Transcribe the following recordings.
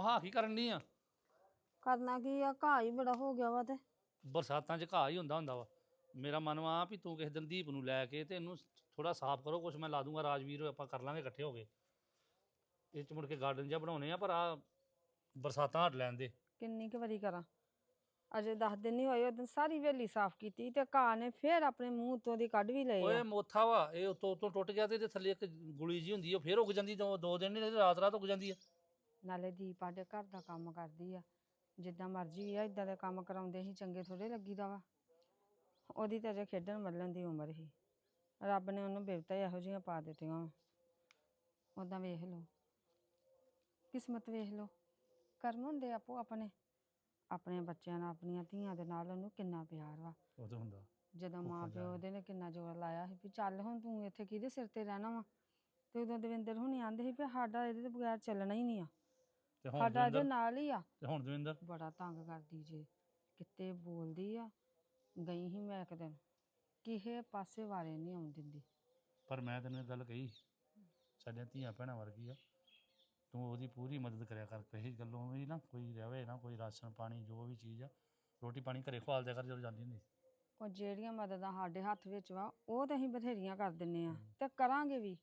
ਉਹ ਹਾਂ ਕੀ ਕਰਨ ਦੀ ਆ। ਕਰਨਾ ਕੀ ਆ? ਘਾਹ ਹੀ ਬੜਾ ਹੋ ਗਿਆ ਵਾ ਤੇ। ਬਰਸਾਤਾਂ 'ਚ ਘਾਹ ਹੀ ਹੁੰਦਾ ਹੁੰਦਾ ਵਾ। ਮੇਰਾ ਮਨ ਵਾ ਵੀ ਤੂੰ ਕਿਸੇ ਦਿਨ ਦੀਪ ਨੂੰ ਲੈ ਕੇ ਤੇ ਇਹਨੂੰ ਥੋੜਾ ਸਾਫ਼ ਕਰੋ ਕੁਛ ਮੈਂ ਲਾ ਦੂੰਗਾ ਰਾਜਵੀਰ ਆਪਾਂ ਕਰ ਲਾਂਗੇ ਇਕੱਠੇ ਹੋ ਕੇ। ਇਹ ਚ ਮੁੜ ਕੇ ਗਾਰਡਨ ਜਿਹਾ ਬਣਾਉਣੇ ਆ ਪਰ ਆ ਬਰਸਾਤਾਂ ਹਟ ਲੈਣ ਦੇ। ਕਿੰਨੀ ਕੁ ਵਾਰੀ ਕਰਾਂ? ਅਜੇ 10 ਦਿਨ ਨਹੀਂ ਹੋਏ ਉਦੋਂ ਸਾਰੀ ਵੇਲੀ ਸਾਫ਼ ਕੀਤੀ ਤੇ ਘਾਹ ਨੇ ਫੇਰ ਆਪਣੇ ਮੂੰਹ ਤੋਂ ਦੀ ਕੱਢ ਵੀ ਲਏ ਓਏ ਆ ਮੋਥਾ ਵਾ ਇਹ ਉਤੋਂ ਉਤੋਂ ਟੁੱਟ ਗਿਆ ਤੇ ਇਹਦੇ ਥੱਲੇ ਇੱਕ ਗੁਲੀ ਜੀ ਹੁੰਦੀ ਆ ਉਹ ਫੇਰ ਉੱਗ ਜਾਂਦੀ ਦੋ ਦੋ ਦਿਨ ਨਹੀਂ ਰਾਤ ਰਾਤ ਉੱਗ ਜਾਂਦੀ ਆ। ਨਾਲੇ ਦੀਪ ਸਾਡੇ ਘਰ ਦਾ ਕੰਮ ਕਰਦੀ ਆ। ਜਿੱਦਾਂ ਮਰਜ਼ੀ ਆ ਇਦਾਂ ਦੇ ਕੰਮ ਕਰਾਉਂਦੇ ਸੀ ਚੰਗੇ ਥੋੜੇ ਲੱਗੀਦਾ ਵਾ। ਉਹਦੀ ਤਾਂ ਅਜੇ ਖੇਡਣ ਮੱਲਣ ਦੀ ਉਮਰ ਸੀ। ਰੱਬ ਨੇ ਉਹਨੂੰ ਬਿਪਤਾ ਹੀ ਇਹੋ ਜਿਹੀਆਂ ਪਾ ਦਿੱਤੀਆਂ ਉਦਾਂ ਵੇਖ ਲਓ। ਕਿਸਮਤ ਵੇਖ ਲਓ। ਕਰਮ ਹੁੰਦੇ ਆਪੋ ਆਪਣੇ। ਆਪਣੇ ਬੱਚਿਆਂ ਨਾਲ ਆਪਣੀਆਂ ਧੀਆਂ ਦੇ ਨਾਲ ਉਹਨੂੰ ਕਿੰਨਾ ਪਿਆਰ ਵਾ। ਉਹ ਤਾਂ ਹੁੰਦਾ। ਜਦੋਂ ਮਾਂ ਪਿਓ ਉਹਦੇ ਨੇ ਕਿੰਨਾ ਜ਼ੋਰ ਲਾਇਆ ਸੀ ਵੀ ਚੱਲ ਹੁਣ ਤੂੰ ਇੱਥੇ ਕਿਹਦੇ ਸਿਰ ਤੇ ਰਹਿਣਾ ਵਾ? ਤੇ ਉਦੋਂ ਦਵਿੰਦਰ ਹੁਣੀ ਆਂਦੇ ਸੀ ਵੀ ਸਾਡਾ ਇਹਦੇ ਤੋਂ ਬਗੈਰ ਚੱਲਣਾ ਹੀ ਨਹੀਂ ਆ। ਤੇ ਹੁਣ ਸਾਡਾ ਦਵਿੰਦਰ ਨਾਲ ਹੀ ਆ। ਤੇ ਹੁਣ ਦਵਿੰਦਰ ਬੜਾ ਤੰਗ ਕਰਦੀ ਜੇ। ਕਿਤੇ ਬੋਲਦੀ ਆ ਗਈ ਹੀ ਮੈਂ ਇੱਕ ਦਿਨ। ਕਿਸੇ ਪਾਸੇ ਵਾਰੇ ਨਹੀਂ ਆਉਣ ਦਿੰਦੀ। ਪਰ ਮੈਂ ਤੈਨੂੰ ਇਹ ਗੱਲ ਕਹੀ ਸਾਡੀਆਂ ਧੀਆਂ ਭੈਣਾਂ ਵਰਗੀ ਆ। ਤੂੰ ਉਹਦੀ ਪੂਰੀ ਮਦਦ ਕਰਿਆ ਕਰ ਕਿਸੇ ਗੱਲੋਂ ਵੀ ਨਾ ਕੋਈ ਰਵੇ ਨਾ ਕੋਈ ਰਾਸ਼ਨ ਪਾਣੀ ਜੋ ਵੀ ਚੀਜ਼ ਆ ਰੋਟੀ ਪਾਣੀ ਘਰੇ ਖਵਾਲ ਦਿਆ ਕਰ ਜਦੋਂ ਜਾਂਦੀ ਹੁੰਦੀ। ਉਹ ਜਿਹੜੀਆਂ ਮਦਦਾਂ ਸਾਡੇ ਹੱਥ ਵਿੱਚ ਵਾ ਉਹ ਤਾਂ ਅਸੀਂ ਬਥੇਰੀਆਂ ਕਰ ਦਿੰਨੇ ਆ। ਤੇ ਕਰਾਂਗੇ ਵੀ।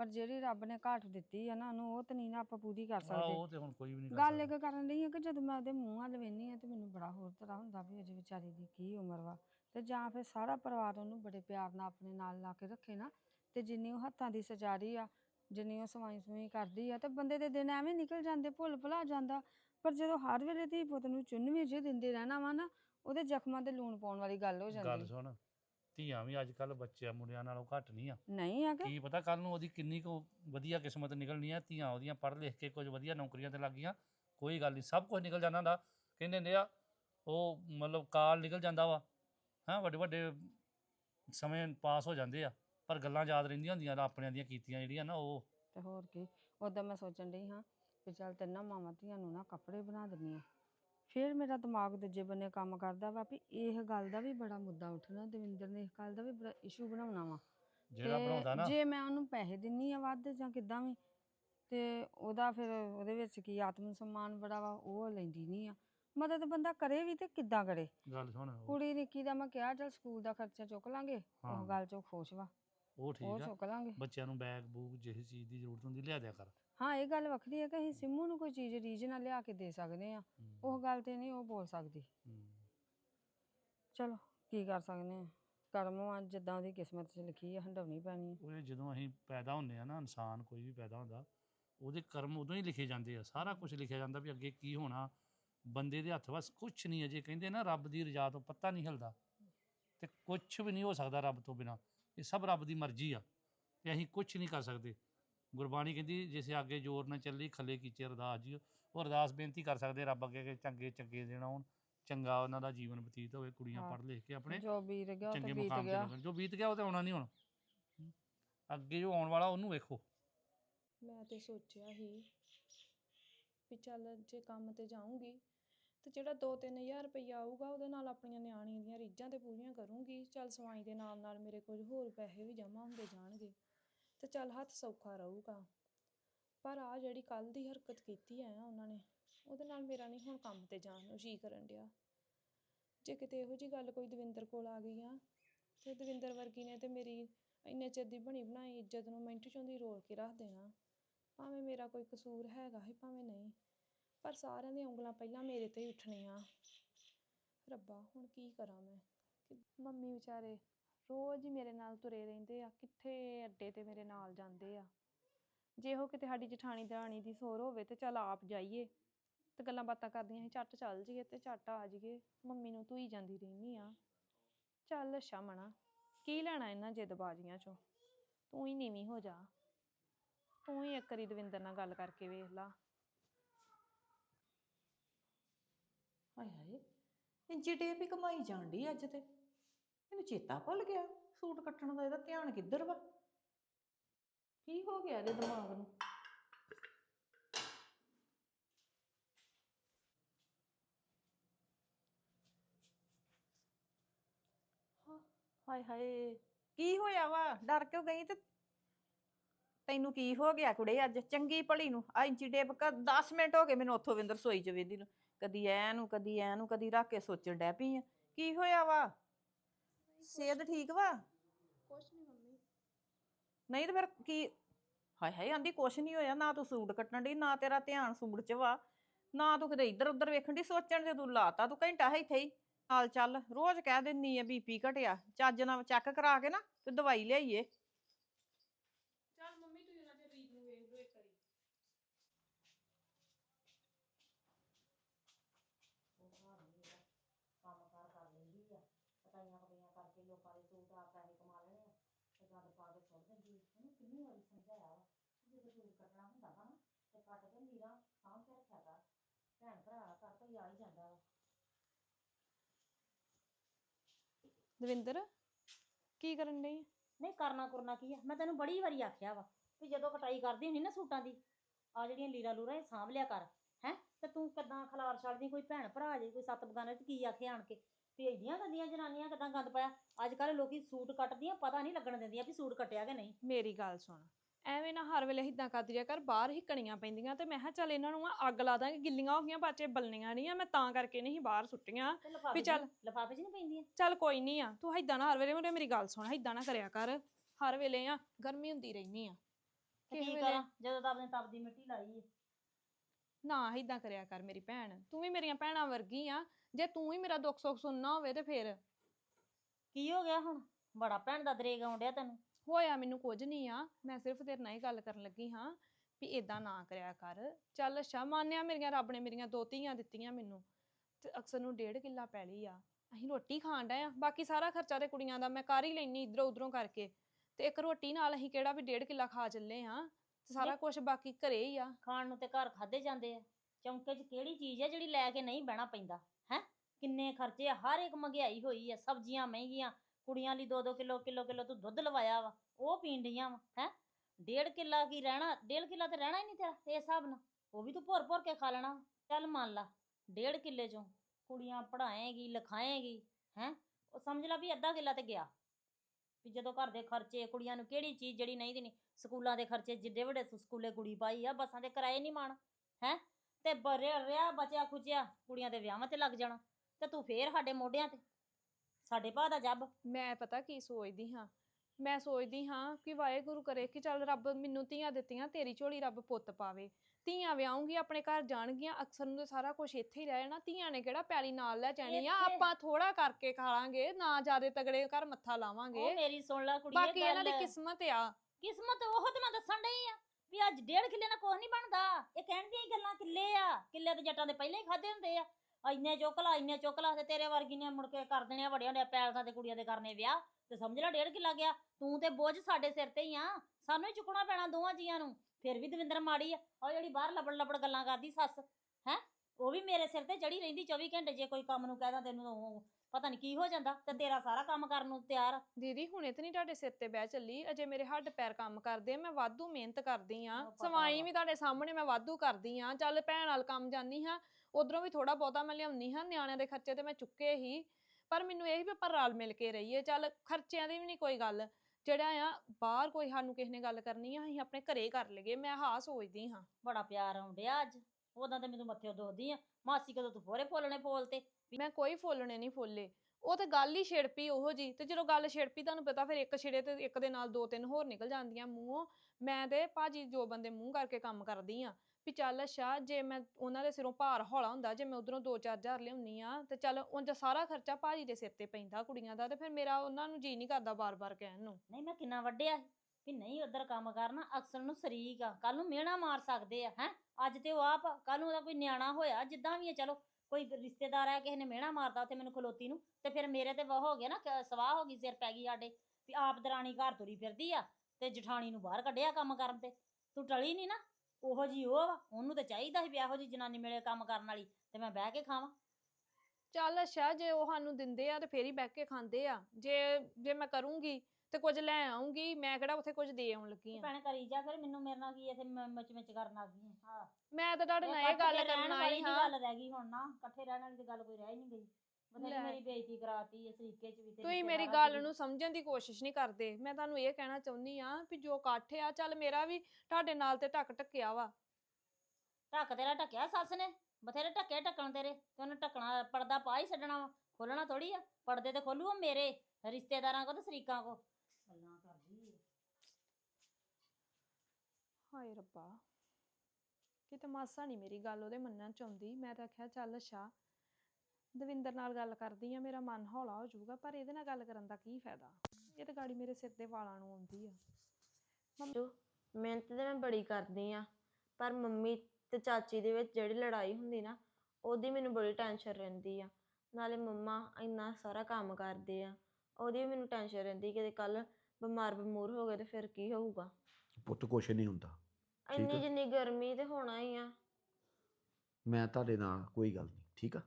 ਪਰ ਜਿਹੜੀ ਰੱਬ ਨੇ ਘਾਟ ਦਿੱਤੀ ਆ ਨਾ ਉਹਨੂੰ ਉਹ ਤਾਂ ਨਹੀਂ ਨਾ ਆਪਾਂ ਪੂਰੀ ਕਰ ਸਕਦੇ। ਉਹ ਤੇ ਹੁਣ ਕੋਈ ਵੀ ਨਹੀਂ ਕਰ ਗੱਲ ਇੱਕ ਕਰਨ ਲਈ ਆ ਕਿ ਜਦੋਂ ਮੈਂ ਉਹਦੇ ਮੂੰਹ ਵੱਲ ਵੇਖਨੀ ਆ ਤੇ ਮੈਨੂੰ ਬੜਾ ਹੋਰ ਤਰ੍ਹਾਂ ਹੁੰਦਾ ਵੀ ਅਜੇ ਵਿਚਾਰੀ ਦੀ ਕੀ ਉਮਰ ਵਾ। ਤੇ ਜਾਂ ਫਿਰ ਸਾਰਾ ਪਰਿਵਾਰ ਉਹਨੂੰ ਬੜੇ ਪਿਆਰ ਨਾਲ ਆਪਣੇ ਨਾਲ ਲਾ ਕੇ ਰੱਖੇ ਨਾ ਤੇ ਜਿੰਨੀ ਉਹ ਹੱਥਾਂ ਦੀ ਸਜਾਰੀ ਆ ਜਿੰਨੀ ਉਹ ਸਵਾਈ ਸਵਾਈ ਕਰਦੀ ਆ ਤੇ ਬੰਦੇ ਦੇ ਦਿਨ ਐਵੇਂ ਨਿਕਲ ਜਾਂਦੇ ਭੁੱਲ ਭੁਲਾ ਜਾਂਦਾ। ਪਰ ਜਦੋਂ ਹਰ ਵੇਲੇ ਧੀ ਪੁੱਤ ਨੂੰ ਚੁੰਨਵੇਂ ਜੇ ਦਿੰਦੇ ਰਹਿਣਾ ਵਾ ਨਾ ਉਹਦੇ ਜ਼ਖਮਾਂ ਤੇ ਲੂਣ ਪਾਉਣ ਵਾਲੀ ਗੱਲ ਹੋ ਗੱਲ ਜਾਂਦੀ। ਸੁਣ। ਧੀਆਂ ਵੀ ਅੱਜ ਕੱਲ ਬੱਚਿਆਂ ਮੁੰਡਿਆਂ ਨਾਲੋਂ ਘੱਟ ਨਹੀਂ ਆ। ਨਹੀਂ ਆ ਕਿ ਕੀ ਪਤਾ ਕੱਲ ਨੂੰ ਉਹਦੀ ਕਿੰਨੀ ਕੁ ਵਧੀਆ ਕਿਸਮਤ ਨਿਕਲਣੀ ਆ ਧੀਆਂ ਉਹਦੀਆਂ ਪੜ੍ਹ ਲਿਖ ਕੇ ਕੁਝ ਵਧੀਆ ਨੌਕਰੀਆਂ ਤੇ ਲੱਗ ਗਈਆਂ ਕੋਈ ਗੱਲ ਨਹੀਂ ਸਭ ਕੁਝ ਨਿਕਲ ਜਾਂਦਾ ਹੁੰਦਾ। ਕਹਿੰਦੇ ਹੁੰਦੇ ਆ ਉਹ ਮਤਲਬ ਕਾਲ ਨਿਕਲ ਜਾਂਦਾ ਵਾ ਹਾਂ ਵੱਡੇ ਵੱਡੇ ਸਮੇਂ ਪਾਸ ਹੋ ਜਾਂਦੇ ਆ ਪਰ ਗੱਲਾਂ ਯਾਦ ਰਹਿੰਦੀਆਂ ਹੁੰਦੀਆਂ ਆਪਣਿਆਂ ਦੀਆਂ ਕੀਤੀਆਂ ਜਿਹੜੀਆਂ ਨਾ ਉਹ। ਤੇ ਹੋਰ ਕੀ ਉਦੋਂ ਮੈਂ ਸੋਚਣ ਡਈ ਹਾਂ ਵੀ ਚੱਲ ਤਿੰਨਾਂ ਮਾਵਾਂ ਧੀਆਂ ਨੂੰ ਨਾ ਕੱਪੜੇ ਬਣਾ ਦਿੰਨੀ ਆ ਫਿਰ ਮੇਰਾ ਦਿਮਾਗ ਦੂਜੇ ਬੰਨੇ ਕੰਮ ਕਰਦਾ ਵਾ ਵੀ ਇਹ ਗੱਲ ਦਾ ਵੀ ਬੜਾ ਮੁੱਦਾ ਉੱਠਣਾ ਦਵਿੰਦਰ ਨੇ ਇਸ ਗੱਲ ਦਾ ਵੀ ਬੜਾ ਇਸ਼ੂ ਬਣਾਉਣਾ ਵਾ। ਜਿਹੜਾ ਤੇ ਬਣਾਉਂਦਾ ਨਾ। ਜੇ ਮੈਂ ਉਹਨੂੰ ਪੈਸੇ ਦਿੰਨੀ ਆ ਵੱਧ ਜਾਂ ਕਿੱਦਾਂ ਵੀ ਤੇ ਉਹਦਾ ਫਿਰ ਉਹਦੇ ਵਿੱਚ ਕੀ ਆਤਮ ਸਨਮਾਨ ਬੜਾ ਵਾ ਉਹ ਲੈਂਦੀ ਨਹੀਂ ਆ। ਮਦਦ ਬੰਦਾ ਕਰੇ ਵੀ ਤੇ ਕਿੱਦਾਂ ਕਰੇ। ਗੱਲ ਸੁਣ। ਉਹ- ਕੁੜੀ ਨਿੱਕੀ ਦਾ ਮੈਂ ਕਿਹਾ ਚੱਲ ਸਕੂਲ ਦਾ ਖਰਚਾ ਚੁੱਕ ਲਾਂਗੇ ਹਾਂ। ਉਹ ਗੱਲ ਚੋਂ ਖੁਸ਼ ਵਾ। ਉਹ ਉਹ ਠੀਕ ਆ ਚੁੱਕ ਲਾਂਗੇ ਬੱਚਿਆਂ ਨੂੰ ਬੈਗ ਬੂਗ ਜਿਹੀ ਚੀਜ਼ ਦੀ ਜ਼ਰੂਰਤ ਹੁੰਦੀ ਲਿਆ ਦਿਆ ਕਰ। ਹਾਂ ਇਹ ਗੱਲ ਵੱਖਰੀ ਹੈ ਕਿ ਅਸੀਂ ਸਿੰਮੂ ਨੂੰ ਕੋਈ ਚੀਜ਼ ਰੀਝ ਨਾਲ ਲਿਆ ਕੇ ਦੇ ਸਕਦੇ ਆ। ਹੂੰ, ਉਹ ਗੱਲ ਤੇ ਨਹੀਂ ਉਹ ਬੋਲ ਸਕਦੀ। ਹੂੰ। ਚਲੋ ਕੀ ਕਰ ਸਕਦੇ ਆ? ਕਰਮ ਆ ਜਿੱਦਾਂ ਉਹਦੀ ਕਿਸਮਤ 'ਚ ਲਿਖੀ ਆ ਹੰਡਾਉਣੀ ਪੈਣੀ ਆ। ਉਹ ਜਦੋਂ ਅਸੀਂ ਪੈਦਾ ਹੁੰਦੇ ਆ ਨਾ ਇਨਸਾਨ ਕੋਈ ਵੀ ਪੈਦਾ ਹੁੰਦਾ ਉਹਦੇ ਕਰਮ ਉਦੋਂ ਹੀ ਲਿਖੇ ਜਾਂਦੇ ਆ। ਸਾਰਾ ਕੁਝ ਲਿਖਿਆ ਜਾਂਦਾ ਵੀ ਅੱਗੇ ਕੀ ਹੋਣਾ ਬੰਦੇ ਦੇ ਹੱਥ ਵਸ ਕੁਝ ਨਹੀਂ ਅਜੇ ਕਹਿੰਦੇ ਨਾ ਰੱਬ ਦੀ ਰਜ਼ਾ ਤੋਂ ਪੱਤਾ ਨਹੀਂ ਹਿਲਦਾ। ਤੇ ਕੁਝ ਵੀ ਨਹੀਂ ਹੋ ਸਕਦਾ ਰੱਬ ਤੋਂ ਬਿਨਾ। ਇਹ ਸਭ ਰੱਬ ਦੀ ਮਰਜ਼ੀ ਆ ਤੇ ਅਸੀਂ ਕੁਝ ਨਹੀਂ ਕਰ ਸਕਦੇ। ਗੁਰਬਾਣੀ ਕਹਿੰਦੀ ਜਿਸੇ ਅੱਗੇ ਜੋਰ ਨਾ ਚੱਲੀ ਖੱਲੇ ਕੀਚੇ ਅਰਦਾਸ ਜੀ ਉਹ ਅਰਦਾਸ ਬੇਨਤੀ ਕਰ ਸਕਦੇ ਰੱਬ ਅੱਗੇ ਕਿ ਚੰਗੇ ਚੰਗੇ ਦਿਨ ਆਉਣ ਚੰਗਾ ਉਹਨਾਂ ਦਾ ਜੀਵਨ ਬਤੀਤ ਹੋਵੇ ਕੁੜੀਆਂ। ਪੜ੍ਹ ਲਿਖ ਕੇ ਆਪਣੇ ਜੋ ਬੀਤ ਗਿਆ ਉਹ ਤੇ ਬੀਤ ਗਿਆ। ਜੋ ਬੀਤ ਗਿਆ ਉਹ ਤੇ ਆਉਣਾ ਨਹੀਂ ਹੁਣ। ਅੱਗੇ ਜੋ ਆਉਣ ਵਾਲਾ ਉਹਨੂੰ ਵੇਖੋ। ਮੈਂ ਤੇ ਸੋਚਿਆ ਸੀ ਵੀ ਚੱਲ ਜੇ ਕੰਮ ਤੇ ਜਾਊਂਗੀ ਤੇ ਜਿਹੜਾ 2-3000 ਰੁਪਈਆ ਆਊਗਾ, ਉਹਦੇ ਨਾਲ ਆਪਣੀਆਂ ਨਿਆਣੀਆਂ ਦੀਆਂ ਰੀਝਾਂ ਤੇ ਪੂਰੀਆਂ ਕਰੂੰਗੀ। ਚੱਲ ਸਵਾਈ ਦੇ ਨਾਲ ਨਾਲ ਮੇਰੇ ਕੁਝ ਹੋਰ ਪੈਸੇ ਵੀ ਜਮ੍ਹਾਂ ਹੁੰਦੇ ਜਾਣਗੇ। ਤੇ ਚੱਲ ਹੱਥ ਸੌਖਾ ਰਹੂਗਾ। ਪਰ ਆਹ ਜਿਹੜੀ ਕੱਲ੍ਹ ਦੀ ਹਰਕਤ ਕੀਤੀ ਹੈ ਉਹਨਾਂ ਨੇ, ਉਹਦੇ ਨਾਲ ਮੇਰਾ ਨਹੀਂ ਹੁਣ ਕੰਮ ਤੇ ਜਾਣ ਨੂੰ ਜੀ ਕਰਨ ਡਿਆ। ਜੇ ਕਿਤੇ ਇਹੋ ਜਿਹੀ ਗੱਲ ਕੋਈ ਦਵਿੰਦਰ ਕੋਲ ਆ ਗਈ ਆ, ਤੇ ਦਵਿੰਦਰ ਵਰਗੀ ਨੇ ਤੇ ਮੇਰੀ ਇੰਨੇ ਚਿਰ ਦੀ ਬਣੀ ਬਣਾਈ ਇੱਜ਼ਤ ਨੂੰ ਮਿੰਟ ਚੋਂ ਦੀ ਰੋਲ ਕੇ ਰੱਖ ਦੇਣਾ। ਭਾਵੇਂ ਮੇਰਾ ਕੋਈ ਕਸੂਰ ਹੈਗਾ ਹੈ, ਭਾਵੇਂ ਨਹੀਂ। ਪਰ ਸਾਰਿਆਂ ਦੀਆਂ ਉਂਗਲਾਂ ਪਹਿਲਾਂ ਮੇਰੇ ਤੇ ਹੀ ਉੱਠਣੀਆਂ। ਰੱਬਾ, ਹੁਣ ਕੀ ਕਰਾਂ ਮੈਂ? ਕਿ- ਮੰਮੀ ਵਿਚਾਰੇ ਰੋਜ਼ ਹੀ ਮੇਰੇ ਨਾਲ ਤੁਰੇ ਰਹਿੰਦੇ ਆ, ਕਿੱਥੇ ਅੱਡੇ ਤੇ ਮੇਰੇ ਨਾਲ ਜਾਂਦੇ ਆ। ਜੇ ਉਹ ਕਿਤੇ ਸਾਡੀ ਜਠਾਣੀ ਦਰਾਣੀ ਦੀ ਸੋਰ ਹੋਵੇ ਤੇ ਚੱਲ ਆਪ ਜਾਈਏ। ਤੇ ਗੱਲਾਂ ਬਾਤਾਂ ਕਰਦੀਆਂ ਅਸੀਂ ਝੱਟ ਚੱਲ ਜਾਈਏ ਤੇ ਝੱਟ ਆ ਜਾਈਏ ਮੰਮੀ ਨੂੰ ਧੂਈ ਜਾਂਦੀ ਰਹਿੰਦੀ ਆ। ਚੱਲ ਅੱਛਾ ਮਣਾ, ਕੀ ਲੈਣਾ ਇਹਨਾਂ ਜਿੱਦਬਾਜ਼ੀਆਂ ਚੋਂ? ਤੂੰ ਹੀ ਨੀਵੀਂ ਹੋ ਜਾ। ਤੂੰ ਹੀ ਇੱਕ ਵਾਰੀ ਦਵਿੰਦਰ ਨਾਲ ਗੱਲ ਕਰਕੇ ਵੇਖ ਲਾ। ਹਾਏ ਹਾਏ ਇੰਜੀ ਡੇ ਵੀ ਕਮਾਈ ਜਾਂਦੀ ਅੱਜ ਤੇ। ਮੈਨੂੰ ਚੇਤਾ ਭੁੱਲ ਗਿਆ, ਸੂਟ ਕੱਟਣ ਦਾ ਇਹਦਾ ਧਿਆਨ ਕਿੱਧਰ ਵਾ? ਕੀ ਹੋ ਗਿਆ ਇਹਦੇ ਦਿਮਾਗ ਨੂੰ? ਹਾਏ ਹਾਏ, ਕੀ ਹੋਇਆ ਵਾ? ਡਰ ਕਿਉਂ ਗਈ ਤੇ? ਤੈਨੂੰ ਕੀ ਹੋ ਗਿਆ ਕੁੜੇ ਅੱਜ? ਚੰਗੀ ਭਲੀ ਨੂੰ। ਆ ਇੰਚੀ ਟੇਪ ਕਰ 10 ਮਿੰਟ ਹੋ ਗਏ ਮੈਨੂੰ ਉੱਥੋਂ ਵਿੰਦਰ ਸੋਈ ਚ ਵੇਦੀ ਨੂੰ। ਕਦੀ ਐ ਨੂੰ ਕਦੀ ਐ ਨੂੰ ਕਦੀ ਰੱਖ ਕੇ ਸੋਚਣ ਡੈ ਪਈ ਆ। ਕੀ ਹੋਇਆ ਵਾ? ਸਿਹਤ ਠੀਕ ਵਾ? ਕੁਛ ਨਹੀਂ ਮੰਮੀ। ਨਹੀਂ ਤੇ ਫਿਰ ਕੀ ਹਾਏ ਹਾਏ ਆਂਦੀ ਕੁਛ ਨਹੀਂ ਹੋਇਆ ਨਾ ਤੂੰ ਸੂਟ ਕੱਟਣ ਦੀ ਨਾ ਤੇਰਾ ਧਿਆਨ ਸੂਟ 'ਚ ਵਾ। ਨਾ ਤੂੰ ਕਿਤੇ ਇੱਧਰ ਉੱਧਰ ਵੇਖਣ ਦੀ ਸੋਚਣ ਤੇ ਤੂੰ ਲਾਤਾ ਤੂੰ ਘੰਟਾ ਇੱਥੇ ਹੀ। ਨਾਲ ਚੱਲ ਰੋਜ਼ ਕਹਿ ਦਿੰਨੀ ਆ ਬੀਪੀ ਘਟਿਆ ਚੱਜ ਨਾਲ ਚੈੱਕ ਕਰਾ ਕੇ ਨਾ ਤੇ ਦਵਾਈ ਲਿਆਈਏ ਚੱਲ ਮੰਮੀ ਤੂੰ ਇਹਨਾਂ ਦੇ ਰੀਤ ਨੂੰ ਵੇਖ ਲੋ ਇੱਕ ਵਾਰੀ ਕੰਮ ਕਾਰ ਕਰ ਲੈਂਦੀ ਆ ਪਤਾਈਆਂ ਪਤਾਈਆਂ ਕਰਕੇ ਲੋਕਾਂ ਦੇ ਸੂਟ ਆ ਪੈਸੇ ਕਮਾ ਲੈਣੇ ਆ ਤੇ ਗੰਦ ਪਾ ਕੇ ਸੁੱਟ ਦਿੰਦੀ ਉਹਨੂੰ ਕਿੰਨੀ ਵਾਰੀ ਸਮਝਾਇਆ ਵਾ ਕਿ ਜਦੋਂ ਸੂਟ ਕੱਟਣਾ ਹੁੰਦਾ ਵਾ ਨਾ ਤੇ ਕੱਟ ਕੇ ਲੀਰਾਂ ਸਾਂਭ ਕੇ ਰੱਖਿਆ ਕਰ ਭੈਣ ਭਰਾ ਘਰ ਕੋਈ ਆ ਹੀ ਜਾਂਦਾ ਵਾ। ਦਵਿੰਦਰ ਕੀ ਕਰਨ ਡਈ ਨਹੀਂ ਕਰਨਾ ਕਰਨਾ ਕੀ ਆ? ਮੈਂ ਤੈਨੂੰ ਬੜੀ ਵਾਰੀ ਆਖਿਆ ਵਾ ਵੀ ਜਦੋਂ ਕਟਾਈ ਕਰਦੀ ਹੁੰਦੀ ਨਾ ਸੂਟਾਂ ਦੀ ਆ ਜਿਹੜੀਆਂ ਲੀਰਾਂ ਲੂਰਾਂ ਇਹ ਸਾਂਭ ਲਿਆ ਕਰ ਹੈ? ਤੇ ਤੂੰ ਕਿੱਦਾਂ ਖਲਾਰ ਛੱਡਦੀ ਕੋਈ ਭੈਣ ਭਰਾ ਜੇ ਕੋਈ ਸੱਤ ਬਗਾਨੇ ਚ ਕੀ ਆਖੇ ਆਣ ਕੇ? ਵੀ ਇਹਦੀਆਂ ਗੰਦੀਆਂ ਜਨਾਨੀਆਂ ਕਿੱਦਾਂ ਗੰਦ ਪਾਇਆ? ਅੱਜ ਕੱਲ ਲੋਕੀ ਸੂਟ ਕੱਟਦੀਆਂ ਪਤਾ ਨਹੀਂ ਲੱਗਣ ਦਿੰਦੀਆਂ ਵੀ ਸੂਟ ਕੱਟਿਆ ਕਿ ਨਹੀਂ। ਮੇਰੀ ਗੱਲ ਸੁਣ ਐਵੇਂ ਨਾ ਹਰ ਵੇਲੇ ਹਿੱਦਾਂ ਕਰਦੀ ਰਿਆ ਕਰ ਬਾਹਰ ਹੀ ਕਣੀਆਂ ਪੈਂਦੀਆਂ ਤੇ ਮੈਂ ਕਿਹਾ ਚੱਲ ਇਹਨਾਂ ਨੂੰ ਅੱਗ ਲਾ ਦਾਂਗੇ ਗਿੱਲੀਆਂ ਹੋ ਗਈਆਂ ਬਾਚੇ ਬਲਣੀਆਂ ਨਹੀਂ ਆ ਮੈਂ ਤਾਂ ਕਰਕੇ ਨਹੀਂ ਬਾਹਰ ਸੁੱਟੀਆਂ। ਵੀ ਚੱਲ। ਲਿਫਾਫੇ 'ਚ ਨਹੀਂ ਪੈਂਦੀਆਂ? ਚੱਲ ਕੋਈ ਨਹੀਂ ਆ ਤੂੰ ਹਿੱਦਾਂ ਨਾ ਹਰ ਵੇਲੇ ਮੇਰੇ ਮੇਰੀ ਗੱਲ ਸੁਣ ਹਿੱਦਾਂ ਨਾ ਕਰਿਆ ਕਰ। ਹਰ ਵੇਲੇ ਆ ਗਰਮੀ ਹੁੰਦੀ ਰਹਿਨੀ ਆ। ਤੇ ਕੀ ਕਰਾਂ? ਜਦੋਂ ਤਾਂ ਆਪਣੇ ਤਪ ਦੀ ਮਿੱਟੀ ਲਾਈ ਏ। ਨਾ ਹਿੱਦਾਂ ਕਰਿਆ ਕਰ ਮੇਰੀ ਭੈਣ ਤੂੰ ਵੀ ਮੇਰੀਆਂ ਭੈਣਾਂ ਵਰਗੀ ਆ ਜੇ ਤੂੰ ਹੀ ਮੇਰਾ ਦੁੱਖ ਸੁੱਖ ਸੁਣਨਾ ਹੋਵੇ ਤੇ ਫੇਰ। ਕੀ ਹੋ ਗਿਆ ਹੁਣ? ਬੜਾ ਭੈਣ ਦਾ ਦਰੇਗ ਆਉਂਦਿਆ ਤੈਨੂੰ। ਹੋਇਆ ਮੈਨੂੰ ਕੁਝ ਨਹੀਂ ਆ ਮੈਂ ਸਿਰਫ ਤੇਰੇ ਨਾਲ ਹੀ ਗੱਲ ਕਰਨ ਲੱਗੀ ਹਾਂ ਵੀ ਇਦਾਂ ਨਾ ਕਰਿਆ ਕਰ। ਚੱਲ ਅੱਛਾ ਮੰਨਿਆ ਮੇਰੀਆਂ ਰੱਬ ਨੇ ਮੇਰੀਆਂ ਦੋ ਧੀਆਂ ਦਿੱਤੀਆਂ ਮੈਨੂੰ ਤੇ ਅਕਸਰ ਨੂੰ ਡੇਢ ਕਿੱਲਾ ਪੈਲੀ ਆ। ਅਸੀਂ ਰੋਟੀ ਖਾਣ ਡਏ ਆ ਬਾਕੀ ਸਾਰਾ ਖਰਚਾ ਤੇ ਕੁੜੀਆਂ ਦਾ ਮੈਂ ਕਰ ਹੀ ਲੈਣੀ ਇਧਰੋਂ ਉਧਰੋਂ ਕਰਕੇ। ਤੇ ਇੱਕ ਰੋਟੀ ਨਾਲ ਅਸੀਂ ਕਿਹੜਾ ਵੀ ਡੇਢ ਕਿੱਲਾ ਖਾ ਚੱਲੇ ਆ ਤੇ ਸਾਰਾ ਕੁਝ ਬਾਕੀ ਘਰੇ ਹੀ ਆ। ਖਾਣ ਨੂੰ ਤੇ ਘਰ ਖਾਦੇ ਜਾਂਦੇ ਆ। ਚੌਂਕੇ 'ਚ ਕਿਹੜੀ ਚੀਜ਼ ਆ ਜਿਹੜੀ ਲੈ ਕੇ ਨਹੀਂ ਬਹਿਣਾ ਪੈਂਦਾ ਹੈ? ਕਿੰਨੇ ਖਰਚੇ ਆ ਹਰ ਇੱਕ ਮਹਿੰਗਾਈ ਹੋਈ ਆ ਸਬਜ਼ੀਆਂ ਮਹਿੰਗੀਆਂ ਕੁੜੀਆਂ ਲਈ 2-2 ਕਿਲੋ ਕਿਲੋ ਕਿਲੋ ਤੂੰ ਦੁੱਧ ਲਵਾਇਆ ਵਾ, ਉਹ ਪੀਣ ਡੀਆਂ ਵਾ, ਹੈ? ਡੇਢ ਕਿੱਲਾ ਕੀ ਰਹਿਣਾ, ਡੇਢ ਕਿੱਲਾ ਤੇ ਰਹਿਣਾ ਹੀ ਨਹੀਂ ਤੇਰਾ, ਇਹ ਹਿਸਾਬ ਨਾਲ, ਉਹ ਵੀ ਤੂੰ ਭੋਰ ਭੁਰ ਕੇ ਖਾ ਲੈਣਾ ਚੱਲ ਮੰਨ ਲਾ, ਡੇਢ ਕਿੱਲੇ ਚੋਂ ਕੁੜੀਆਂ ਪੜਾਏਗੀ ਲਿਖਾਏਗੀ, ਹੈ? ਉਹ ਸਮਝ ਲਾ ਵੀ ਅੱਧਾ ਕਿੱਲਾ ਤੇ ਗਿਆ। ਵੀ ਜਦੋਂ ਘਰ ਦੇ ਖਰਚੇ, ਕੁੜੀਆਂ ਨੂੰ ਕਿਹੜੀ ਚੀਜ਼ ਜਿਹੜੀ ਨਹੀਂ ਦੇਣੀ, ਸਕੂਲਾਂ ਦੇ ਖਰਚੇ ਜਿੱਡੇ ਵੱਡੇ ਸਕੂਲੇ ਕੁੜੀ ਪਾਈ ਆ, ਬੱਸਾਂ ਦੇ ਕਿਰਾਏ ਨਹੀਂ ਮਾਣ, ਹੈ? ਤੇ ਬਰਿਆ, ਰਿਆ, ਬਚਿਆ ਖੁਚਿਆ ਕੁੜੀਆਂ ਦੇ ਵਿਆਹਾਂ ਤੇ ਲੱਗ ਜਾਣਾ, ਤੇ ਤੂੰ ਫੇਰ ਸਾਡੇ ਮੋਢਿਆਂ ਤੇ ਸਾਡੇ ਭਾ ਦਾ ਜੱਬ? ਮੈਂ ਪਤਾ ਕੀ ਸੋਚਦੀ ਹਾਂ? ਮੈਂ ਸੋਚਦੀ ਹਾਂ ਕਿ ਵਾਹਿਗੁਰੂ ਕਰੇ ਕਿ ਚੱਲ ਰੱਬ ਮੈਨੂੰ ਧੀਆਂ ਦਿੱਤੀਆਂ ਤੇਰੀ ਝੋਲੀ ਰੱਬ ਪੁੱਤ ਪਾਵੇ। ਧੀਆਂ ਵਿਆਹੂੰਗੀ ਆਪਣੇ ਘਰ ਜਾਣਗੀਆਂ ਅਕਸਰ ਨੂੰ ਤਾਂ ਸਾਰਾ ਕੁਝ ਇੱਥੇ ਹੀ ਰਹਿ ਜਾਣਾ। ਧੀਆਂ ਨੇ ਕਿਹੜਾ ਪੈਲੀ ਨਾਲ ਲੈ ਜਾਣੀ ਆ? ਇੱਥੇ- ਆਪਾਂ ਥੋੜਾ ਕਰਕੇ ਖਾ ਲਾਂਗੇ ਨਾ ਜਿਆਦੇ ਤਗੜੇ ਘਰ ਮੱਥਾ ਉਹ ਲਾਵਾਂਗੇ ਮੇਰੀ ਸੁਣ ਲੈ ਕੁੜੀ ਬਾਕੀ ਇਹਨਾਂ ਦੀ ਕਿਸਮਤ ਆ। ਕਿਸਮਤ ਉਹ ਤੇ ਮੈਂ ਦੱਸਣ ਡਈ ਆ ਵੀ ਅੱਜ ਡੇਢ ਕਿੱਲੇ ਨਾਲ ਕੁਛ ਨਹੀਂ ਬਣਦਾ। ਇਹ ਕਹਿਣ ਦੀਆਂ ਹੀ ਗੱਲਾਂ ਕਿੱਲੇ ਆ। ਕਿੱਲੇ ਤੇ ਜੱਟਾਂ ਦੇ ਪਹਿਲਾਂ ਹੀ ਖਾਦੇ ਹੁੰਦੇ ਆ। ਇੰਨੇ ਚੁੱਕ ਲਾ, ਇੰਨੇ ਚੁੱਕ ਲਾ ਤੇ ਤੇਰੇ ਵਰਗੀ ਨੇ ਮੁੜ ਕੇ ਕਰ ਦੇਣੇ ਆ ਵੱਡੇ ਵੱਡੇ ਪੈਲਸਾਂ ਤੇ ਕੁੜੀਆਂ ਦੇ ਕਰਨੇ ਵਿਆਹ। ਤੇ ਸਮਝ ਲੈ ਡੇਢ ਕਿੱਲਾ ਗਿਆ। ਤੂੰ ਤੇ ਬੋਝ ਸਾਡੇ ਸਿਰ ਤੇ ਹੀ ਆ। ਸਾਨੂੰ ਹੀ ਚੁੱਕਣਾ ਪੈਣਾ ਦੋਵਾਂ ਜੀਆਂ ਨੂੰ। ਫਿਰ ਵੀ ਦਵਿੰਦਰ ਮਾੜੀ ਆ। ਉਹ ਜਿਹੜੀ ਬਾਹਰ ਲੱਬੜ ਲੱਬੜ ਗੱਲਾਂ ਕਰਦੀ ਸੱਸ, ਹੈ? ਉਹ ਵੀ ਮੇਰੇ ਸਿਰ ਤੇ ਚੜੀ ਰਹਿੰਦੀ 24 ਘੰਟੇ ਜੇ ਕੋਈ ਕੰਮ ਨੂੰ ਕਹਿਦਾ ਤੈਨੂੰ ਤਾਂ ਪਤਾ ਨਹੀਂ ਕੀ ਹੋ ਜਾਂਦਾ ਤੇ ਤੇਰਾ ਸਾਰਾ ਕੰਮ ਕਰਨ ਨੂੰ ਤਿਆਰ ਆ। ਦੀਦੀ ਹੁਣੇ ਤੇ ਨਹੀਂ ਤੁਹਾਡੇ ਸਿਰ ਤੇ ਬਹਿ ਚੱਲੀ ਅਜੇ ਮੇਰੇ ਹੱਡ ਪੈਰ ਕੰਮ ਕਰਦੇ ਆ ਮੈਂ ਵਾਧੂ ਮਿਹਨਤ ਕਰਦੀ ਆ। ਪਤਾ ਸਵਾਈ ਵਾ। ਤੁਹਾਡੇ ਸਾਹਮਣੇ ਮੈਂ ਵਾਧੂ ਕਰਦੀ ਆ। ਚੱਲ ਭੈਣ ਨਾਲ ਕੰਮ ਜਾਂਦੀ ਹਾਂ ਉਧਰੋਂ ਵੀ ਥੋੜਾ ਬਹੁਤਾ ਮੈਂ ਲਿਆਉਣੀ ਹਾਂ ਨਿਆਣਿਆਂ ਦੇ ਖਰਚੇ ਤੇ ਮੈਂ ਚੁੱਕੇ ਹੀ। ਪਰ ਮੈਨੂੰ ਇਹ ਵੀ ਆਪਾਂ ਰਲ ਮਿਲ ਕੇ ਰਹੀਏ। ਚੱਲ ਖਰਚਿਆਂ ਦੀ ਵੀ ਨਹੀਂ ਕੋਈ ਗੱਲ ਜਿਹੜਾ ਆ ਬਾਹਰ ਕੋਈ ਸਾਨੂੰ ਕਿਸੇ ਨੇ ਗੱਲ ਕਰਨੀ ਆ ਅਸੀਂ ਆਪਣੇ ਘਰੇ ਕਰ ਲਈਏ। ਮੈਂ ਹਾਂ ਸੋਚਦੀ ਹਾਂ। ਬੜਾ ਪਿਆਰ ਆਉਂਦਿਆ ਅੱਜ। ਉਦਾਂ ਤੇ ਮੈਨੂੰ ਮੱਥੇ ਦੋਦੀ ਆ। ਮਾਸੀ ਕਦੋਂ ਤੂੰ ਫੋਰੇ ਫੋਲਣੇ ਫੋਲਤੇ ਮੈਂ ਕੋਈ ਫੁੱਲਣੇ ਨਹੀਂ ਫੁੱਲੇ। ਉਹ ਤੇ ਗੱਲ ਹੀ ਛਿੜਪੀ ਉਹੋ ਜੀ ਤੇ ਜਦੋਂ ਗੱਲ ਛਿੜਪੀ ਤੁਹਾਨੂੰ ਪਤਾ ਫਿਰ ਇੱਕ ਛਿੜੇ ਤੇ ਇੱਕ ਦੇ ਨਾਲ ਦੋ ਤਿੰਨ ਹੋਰ ਨਿਕਲ ਜਾਂਦੀਆਂ ਮੂੰਹੋਂ। ਮੈਂ ਤੇ ਭਾਜੀ ਜੋ ਬੰਦੇ ਮੂੰਹ ਕਰਕੇ ਕੰਮ ਕਰਦੀ ਆ, ਵੀ ਚੱਲ ਅੱਛਾ, ਜੇ ਮੈਂ ਉਹਨਾਂ ਦੇ ਸਿਰੋਂ ਭਾਰ ਹੌਲਾ ਹੁੰਦਾ, ਜੇ ਮੈਂ ਉਧਰੋਂ 2-4000 ਲਿਆਉਣੀ ਆ, ਤੇ ਚੱਲ ਉਂਝ ਸਾਰਾ ਖਰਚਾ ਭਾਜੀ ਦੇ ਸਿਰ ਤੇ ਪੈਂਦਾ ਕੁੜੀਆਂ ਦਾ, ਤੇ ਫਿਰ ਮੇਰਾ ਉਹਨਾਂ ਨੂੰ ਜੀ ਨਹੀਂ ਕਰਦਾ ਬਾਰ-ਬਾਰ ਕਹਿਣ ਨੂੰ। ਨਹੀਂ, ਮੈਂ ਕਿੰਨਾ ਵੱਡਿਆ ਵੀ ਨਹੀਂ ਉਧਰ ਕੰਮ ਕਰਨਾ, ਅਕਸਰ ਨੂੰ ਸਰੀਕ ਆ। ਕੱਲ ਨੂੰ ਮਿਹਣਾ ਮਾਰ ਸਕਦੇ ਆ, ਹੈ? ਅੱਜ ਤੇ ਉਹ ਆਪ ਕੱਲ ਨੂੰ ਉਹਦਾ ਕੋਈ ਨਿਆਣਾ ਹੋਇਆ, ਜਿੱਦਾਂ ਵੀ ਆ, ਚਲੋ। ਕੋਈ ਰਿਸ਼ਤੇਦਾਰ ਆ ਕਿਸੇ ਨੇ ਮਿਹਣਾ ਮਾਰਦਾ ਉੱਥੇ ਮੈਨੂੰ ਖਲੋਤੀ ਨੂੰ, ਤੇ ਫਿਰ ਮੇਰੇ ਤੇ ਉਹ ਹੋ ਗਿਆ ਨਾ, ਕ- ਸਵਾਹ ਹੋ ਗਈ, ਸਿਰ ਪੈ ਗਈ ਸਾਡੇ, ਵੀ ਆਪ ਦਰਾਣੀ ਘਰ ਤੁਰੀ ਫਿਰਦੀ ਆ, ਤੇ ਜਠਾਣੀ ਨੂੰ ਬਾਹਰ ਕੱਢਿਆ ਕੰਮ ਕਰਨ ਤੇ। ਤੂੰ ਟਲੀ ਨਹੀਂ ਨਾ, ਉਹੋ ਜੀ ਉਹ ਵਾ, ਉਹਨੂੰ ਤੇ ਚਾਹੀਦਾ ਸੀ ਵੀ ਇਹੋ ਜੀ ਜਨਾਨੀ ਮਿਲੇ ਕੰਮ ਕਰਨ ਵਾਲੀ, ਤੇ ਮੈਂ ਬਹਿ ਕੇ ਖਾਵਾਂ। ਚੱਲ ਅੱਛਾ, ਜੇ ਉਹ ਸਾਨੂੰ ਦਿੰਦੇ ਆ ਤੇ ਫੇਰ ਹੀ ਬਹਿ ਕੇ ਖਾਂਦੇ ਆ। ਜੇ ਜੇ ਮੈਂ ਕਰੂੰਗੀ ਤੇ ਕੁਝ ਲੈ ਆਉਂਗੀ ਮੈਂ ਕਿਹੜਾ ਉੱਥੇ ਕੁਝ ਦੇ ਆਉਣ ਲੱਗੀ ਆ। ਭੈਣੇ ਕਰੀ ਜਾ ਫਿਰ ਮੈਨੂੰ ਮੇਰੇ ਨਾਲ ਕੀ ਇੱਥੇ ਮਚ ਮਚ ਕਰਨ ਲੱਗ ਗਈ ਹਾਂ। ਮੈਂ ਤਾਂ ਤੁਹਾਡੇ ਨਾਲ ਇਹ ਗੱਲ ਕਰਨ ਆਈ ਹਾਂ। ਗੱਲ ਰਹਿ ਗਈ ਹੁਣ ਨਾ ਇਕੱਠੇ ਰਹਿਣ ਵਾਲੀ ਤੇ ਗੱਲ ਕੋਈ ਰਹਿ ਹੀ ਨਹੀਂ ਗਈ। ਬਥੇਰੀ ਲੈ। ਮੇਰੀ ਬੇਇੱਜ਼ਤੀ ਕਰਾਤੀ ਇਸ ਤਰੀਕੇ ਚ ਵੀ ਤੇ ਤੁਸੀਂ ਮੇਰੀ ਗੱਲ। ਨੂੰ ਸਮਝਣ ਦੀ ਕੋਸ਼ਿਸ਼ ਨਹੀਂ ਕਰਦੇ। ਮੈਂ ਤੁਹਾਨੂੰ ਇਹ ਕਹਿਣਾ ਚਾਹੁੰਦੀ ਆ ਵੀ ਜੋ ਇਕੱਠ ਆ ਚੱਲ ਮੇਰਾ ਵੀ ਤੁਹਾਡੇ ਨਾਲ ਤੇ ਟੱਕ ਟੱਕਿਆ ਵਾ। ਢੱਕ ਤੇਰਾ ਢੱਕਿਆ ਸੱਸ ਨੇ ਬਥੇਰੇ ਢੱਕੇ ਢੱਕਣ ਤੇਰੇ ਤੇ ਉਹਨੇ ਢੱਕਣਾ ਪਰਦਾ ਪਾ ਹੀ ਛੱਡਣਾ ਵਾ ਖੋਲਣਾ ਥੋੜੀ ਆ ਪਰਦੇ ਤੇ ਖੋਲੂ ਮੇਰੇ ਰਿਸ਼ਤੇਦਾਰਾਂ ਕੋ ਤੇ ਸ਼ਰੀਕਾਂ ਕੋ ਗੱਲਾਂ ਕਰਦੀ ਏ। ਹਾਏ ਰੱਬਾ। ਕਿਤੇ ਮਾਸਾ ਨਹੀਂ ਮੇਰੀ ਗੱਲ ਉਹਦੇ ਮੰਨਣ ਚ ਆਉਂਦੀ। ਮੈਂ ਤਾਂ ਆਖਿਆ, ਚੱਲ ਅੱਛਾ। ਦਵਿੰਦਰ ਨਾਲ ਗੱਲ ਕਰਦੀ ਆ, ਮੇਰਾ ਮਨ ਹੌਲਾ ਹੋ ਜਾਊਗਾ, ਪਰ ਇਹਦੇ ਨਾਲ ਗੱਲ ਕਰਨ ਦਾ ਕੀ ਫਾਇਦਾ? ਇਹ ਤਾਂ ਗਾੜੀ ਮੇਰੇ ਸਿਰ ਦੇ ਵਾਲਾਂ ਨੂੰ ਆਉਂਦੀ ਆ। ਮਿਹਨਤ ਤੇ ਮੈਂ ਬੜੀ ਕਰਦੀ ਆ, ਪਰ ਮੰਮੀ ਤੇ ਚਾਚੀ ਦੇ ਵਿੱਚ ਜਿਹੜੀ ਲੜਾਈ ਹੁੰਦੀ ਨਾ, ਉਹਦੀ ਮੈਨੂੰ ਬੜੀ ਟੈਨਸ਼ਨ ਰਹਿੰਦੀ ਆ। ਨਾਲੇ ਮੰਮਾ ਇੰਨਾ ਸਾਰਾ ਕੰਮ ਕਰਦੇ ਆ, ਉਹਦੀ ਵੀ ਮੈਨੂੰ ਟੈਨਸ਼ਨ ਰਹਿੰਦੀ ਕਿ ਕੱਲ ਬਿਮਾਰ ਬਮੂਰ ਹੋ ਗਏ ਤੇ ਫਿਰ ਕੀ ਹੋਊਗਾ? ਪੁੱਤ ਕੁਛ ਨਹੀਂ ਹੁੰਦਾ ਠੀਕ ਇੰਨੀ ਆ। ਜਿੰਨੀ ਗਰਮੀ ਤੇ ਹੋਣਾ ਹੀ ਆ। ਮੈਂ ਤੁਹਾਡੇ ਨਾਲ ਕੋਈ ਗੱਲ ਨਹੀਂ ਠੀਕ ਆ?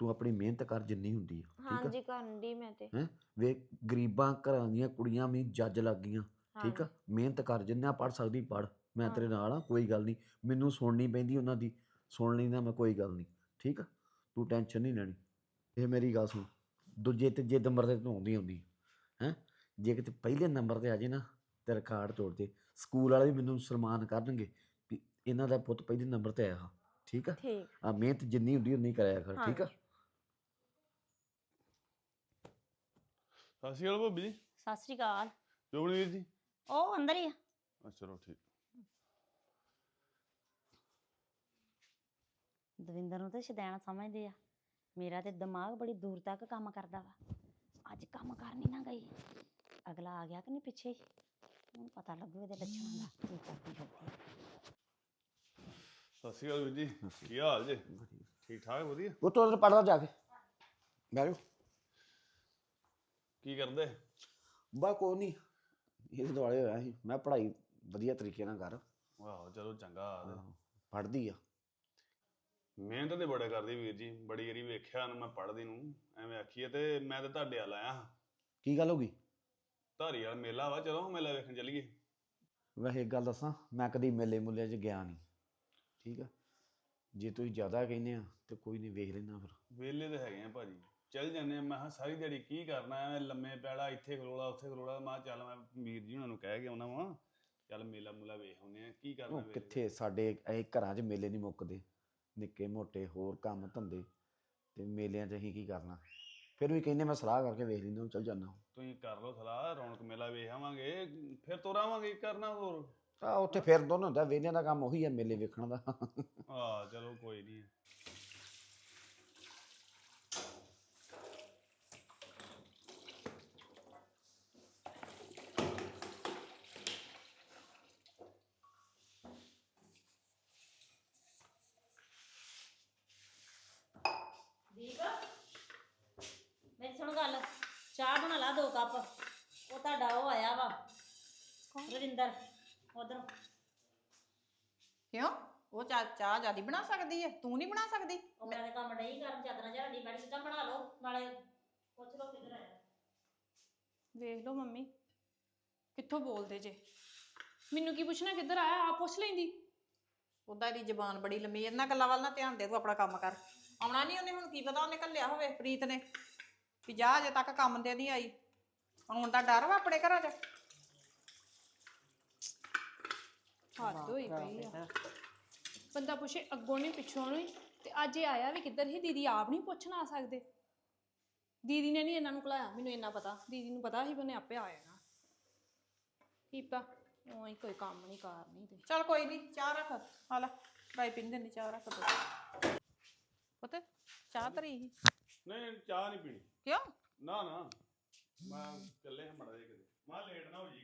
ਤੂੰ ਆਪਣੀ ਮਿਹਨਤ ਕਰ ਜਿੰਨੀ ਹੁੰਦੀ ਆ ਠੀਕ ਆ? ਹਾਂਜੀ ਕਰਨ ਦੀ ਮੈਂ ਤੇ। ਵੇ ਗਰੀਬਾਂ ਘਰਾਂ ਦੀਆਂ ਕੁੜੀਆਂ ਵੀ ਜੱਜ ਲੱਗ ਗਈਆਂ ਠੀਕ ਆ। ਮਿਹਨਤ ਕਰ ਜਿੰਨਾ ਪੜ ਸਕਦੀ ਪੜ ਮੈਂ ਹਾਂ। ਤੇਰੇ ਨਾਲ ਆ ਕੋਈ ਗੱਲ ਨਹੀਂ। ਮੈਨੂੰ ਸੁਣਨੀ ਪੈਂਦੀ ਉਹਨਾਂ ਦੀ ਸੁਣ ਲੈਂਦਾ ਮੈਂ ਕੋਈ ਗੱਲ ਨਹੀਂ ਠੀਕ ਆ? ਤੂੰ ਟੈਨਸ਼ਨ ਨਹੀਂ ਲੈਣੀ। ਇਹ ਮੇਰੀ ਗੱਲ ਸੁਣ। ਦੂਜੇ ਤੀਜੇ ਨੰਬਰ ਤੇ ਤੂੰ ਆਉਂਦੀ ਆਉਂਦੀ ਹੈ? ਜੇ ਕਿਤੇ ਪਹਿਲੇ ਨੰਬਰ ਤੇ ਆ ਜੇ ਨਾ ਤੇ ਰਿਕਾਰਡ ਤੋੜ ਦੇ ਸਕੂਲ ਵਾਲੇ ਵੀ ਮੈਨੂੰ ਸਨਮਾਨ ਕਰਨਗੇ ਵੀ ਇਹਨਾਂ ਦਾ ਪੁੱਤ ਪਹਿਲੇ ਨੰਬਰ ਤੇ ਆਇਆ ਠੀਕ ਆ? ਠੀਕ। ਆ ਮਿਹਨਤ ਜਿੰਨੀ ਹੁੰਦੀ ਉਨੀ ਕਰਿਆ ਕਰ ਠੀਕ ਆ। ਸਤਿ ਸ਼੍ਰੀ ਅਕਾਲ ਭਾਬੀ ਜੀ। ਸਤਿ ਸ੍ਰੀ ਅਕਾਲ। ਜੋਬਨਵੀਰ ਜੀ? ਉਹ ਅੰਦਰ ਹੀ ਆ। ਅੱਛਾ ਚਲੋ ਠੀਕ। ਦਵਿੰਦਰ ਨੂੰ ਤੇ ਸ਼ਦੈਣਾ ਸਮਝਦੇ ਆ। ਮੇਰਾ ਤੇ ਦਿਮਾਗ ਬੜੀ ਦੂਰ ਤੱਕ ਕੰਮ ਕਰਦਾ ਵਾ। ਅੱਜ ਕੰਮ ਕਰ ਨਹੀਂ ਨਾ ਗਈ। ਅਗਲਾ ਆ ਗਿਆ ਕਿ ਨਹੀਂ ਪਿੱਛੇ ਹੀ? ਹੁਣ ਪਤਾ ਲੱਗੂ ਇਹਦੇ ਲੱਛਣਾਂ ਦਾ ਕੀ ਕਰਦੀ ਫਿਰਦੀ ਆ। ਸਤਿ ਸ਼੍ਰੀ ਅਕਾਲ ਵੀਰ ਜੀ ਕੀ ਹਾਲ ਜੇ? ਠੀਕ ਠਾਕ ਵਧੀਆ? ਉਹ ਤੋਂ ਪੜਦਾ ਜਾ ਕੇ। ਬਹਿ ਜਾਓ। ਕੀ ਕਰਦੇ? ਬਾ ਕੋ ਨਹੀਂ ਇਹਦੇ ਦੁਆਲੇ ਹੋਇਆ ਸੀ। ਮੈਂ ਪੜ੍ਹਾਈ ਵਧੀਆ ਤਰੀਕੇ ਨਾਲ ਕਰ। ਵਾਹ ਚਲੋ ਚੰਗਾ ਪੜ੍ਹਦੀ ਆ। ਮਿਹਨਤ ਤੇ ਬੜੇ ਕਰਦੀ ਵੀਰ ਜੀ। ਬੜੀ ਵਾਰੀ ਵੇਖਿਆ ਨੂੰ ਮੈਂ ਪੜ੍ਹਦੀ ਨੂੰ। ਐਵੇਂ ਆਖੀਏ ਤੇ ਮੈਂ ਤੇ ਤੁਹਾਡੇ ਵੱਲ ਆਇਆ। ਹਾਂ। ਕੀ ਗੱਲ ਹੋ ਗਈ? ਧਾਰੀ ਵਾਲ ਮੇਲਾ ਵਾ ਚਲੋ ਮੇਲਾ ਵੇਖਣ ਚੱਲੀਏ। ਵੈਸੇ ਇੱਕ ਗੱਲ ਦੱਸਾਂ ਮੈਂ ਕਦੀ ਮੇਲੇ ਮੁੱਲਿਆਂ 'ਚ ਗਿਆ ਨਹੀਂ। ਠੀਕ ਆ? ਜੇ ਤੁਸੀਂ ਜ਼ਿਆਦਾ ਕਹਿੰਦੇ ਆ ਤੇ ਕੋਈ ਨਹੀਂ ਵੇਖ ਲੈਣਾ ਫਿਰ। ਵੇਲੇ ਤੇ ਹੈਗੇ ਆ ਭਾਜੀ। ਚੱਲ ਜਾਂਦੇ ਆ ਮੈਂ ਕਿਹਾ ਸਾਰੀ ਦਿਹਾੜੀ ਕੀ ਕਰਨਾ ਐਵੇਂ ਲੰਮੇ ਪੈੜਾ ਇੱਥੇ ਖਲੋਲਾ ਉੱਥੇ ਖਲੋਲਾ। ਮੈਂ ਕਿਹਾ ਚੱਲ ਮੈਂ ਵੀਰ ਜੀ ਉਹਨਾਂ ਨੂੰ ਕਹਿ ਕੇ ਆਉਣਾ ਵਾਂ। ਚੱਲ ਮੇਲਾ ਮੂਲਾ ਵੇਖ ਆਉਂਦੇ ਆ ਕੀ ਕਰਨਾ ਉਹ ਵੇਲੇ ਕਿੱਥੇ ਸਾਡੇ ਇਹ ਘਰਾਂ 'ਚ ਮੇਲੇ ਨਹੀਂ ਮੁੱਕਦੇ। ਨਿੱਕੇ ਮੋਟੇ ਹੋਰ ਕੰਮ ਧੰਦੇ। ਤੇ ਮੇਲਿਆਂ 'ਚ ਅਸੀਂ ਕੀ ਕਰਨਾ? ਫਿਰ ਵੀ ਕਹਿੰਦੇ ਮੈਂ ਸਲਾਹ ਕਰਕੇ ਵੇਖ ਲੈਂਦਾ ਚੱਲ ਜਾਣਾ ਤੁਸੀਂ ਕਰ ਲਓ ਸਲਾਹ ਰੌਣਕ ਮੇਲਾ ਵੇਖ ਆਵਾਂਗੇ ਫਿਰ ਤੁਰਾਵਾਂਗੇ ਕੀ ਕਰਨਾ ਹੋਰ। ਆ ਉੱਥੇ ਫਿਰ ਦੋਨੋਂ ਹੁੰਦਾ ਵੇਲਿਆਂ ਦਾ ਕੰਮ ਉਹੀ ਆ ਮੇਲੇ ਵੇਖਣ ਦਾ। ਆ ਚਲੋ ਕੋਈ ਨਹੀਂ ਦੀਪ ਮੇਰੀ ਸੁਣ ਗੱਲ ਚਾਹ ਦੋ ਕੱਪ। ਉਹ ਤੁਹਾਡਾ ਉਹ ਆਇਆ ਵਾ। ਰਵਿੰਦਰ ਉਧਰ। ਕਿਉਂ? ਉਹ ਚਾਹ ਚਾਹ ਜਿਆਦੀ ਬਣਾ ਸਕਦੀ ਹੈ ਤੂੰ ਨਹੀਂ ਬਣਾ ਸਕਦੀ? ਉਹ ਮੈਂ ਤੇ ਕੰਮ ਨਹੀਂ ਕਰਨ ਚਾਦਰਾਂ ਬੈਠ ਕੇ ਚਾਹ ਬਣਾ ਲਓ ਨਾਲੇ ਪੁੱਛ ਲਓ ਕਿੱਧਰ ਆਇਆ। ਵੇਖ ਲਓ ਮੰਮੀ ਕਿੱਥੋਂ ਬੋਲਦੇ ਜੇ? ਮੈਨੂੰ ਕੀ ਪੁੱਛਣਾ ਕਿੱਧਰ ਆਇਆ? ਆ ਪੁੱਛ ਲੈਂਦੀ। ਉਹਦਾ ਇਹਦੀ ਜ਼ਬਾਨ ਬੜੀ ਲੰਮੀ ਇਹਨਾਂ ਗੱਲਾਂ ਵੱਲ ਨਾ ਧਿਆਨ ਦੇ ਤੂੰ ਆਪਣਾ ਕੰਮ ਕਰ। ਆਉਣਾ ਨਹੀਂ ਉਹਨੇ ਹੁਣ ਕੀ ਪਤਾ ਉਹਨੇ ਕੱਲਿਆ ਹੋਵੇ ਪ੍ਰੀਤ ਨੇ। ਵੀ ਜਾ ਅਜੇ ਤੱਕ ਕੰਮ ਤੇ ਨਹੀਂ ਆਈ। ਆਉਣ ਦਾ ਡਰ ਵਾ ਆਪਣੇ ਘਰਾਂ 'ਚ? ਹੱਦ ਹੋਈ ਪਈ ਆ। ਬੰਦਾ ਪੁੱਛੇ ਅੱਗੋਂ ਨਹੀਂ ਪਿੱਛੋਂ ਨਹੀਂ ਤੇ ਅੱਜ ਇਹ ਆਇਆ ਵੀ ਕਿੱਧਰ? ਹੀ ਦੀਦੀ ਆਪ ਨਹੀਂ ਪੁੱਛਣ ਆ ਸਕਦੇ। ਦੀਦੀ ਨੇ ਨਹੀਂ ਇਹਨਾਂ ਨੂੰ ਕਲਾਇਆ ਮੈਨੂੰ ਇੰਨਾ ਪਤਾ। ਦੀਦੀ ਨੂੰ ਪਤਾ ਸੀ ਵੀ ਉਹਨੇ ਆਪੇ ਆ ਜਾਣਾ। ਕੀਪਾ ਉਹੀ ਕੋਈ ਕੰਮ ਨਹੀਂ ਕਾਰ ਨਹੀਂ ਤੇ। ਚੱਲ ਕੋਈ ਨਹੀਂ ਚਾਹ ਰੱਖ। ਆ ਲੈ ਬਾਈ ਪਿੰਦੇ ਨਹੀਂ ਚਾਹ ਰੱਖ ਦੋ। ਪੁੱਤ ਚਾਹ ਸੀ? ਨਹੀਂ ਚਾਹ ਨਹੀਂ ਪੀਣੀ। ਕਿਉਂ? ਨਾ ਨਾ। ਮੈਂ ਇਕੱਲੇ ਹਾਂ ਮੜਾ ਦੇ ਕਿਤੇ। ਮੈਂ ਲੇਟ ਨਾ ਹੋ ਜੀ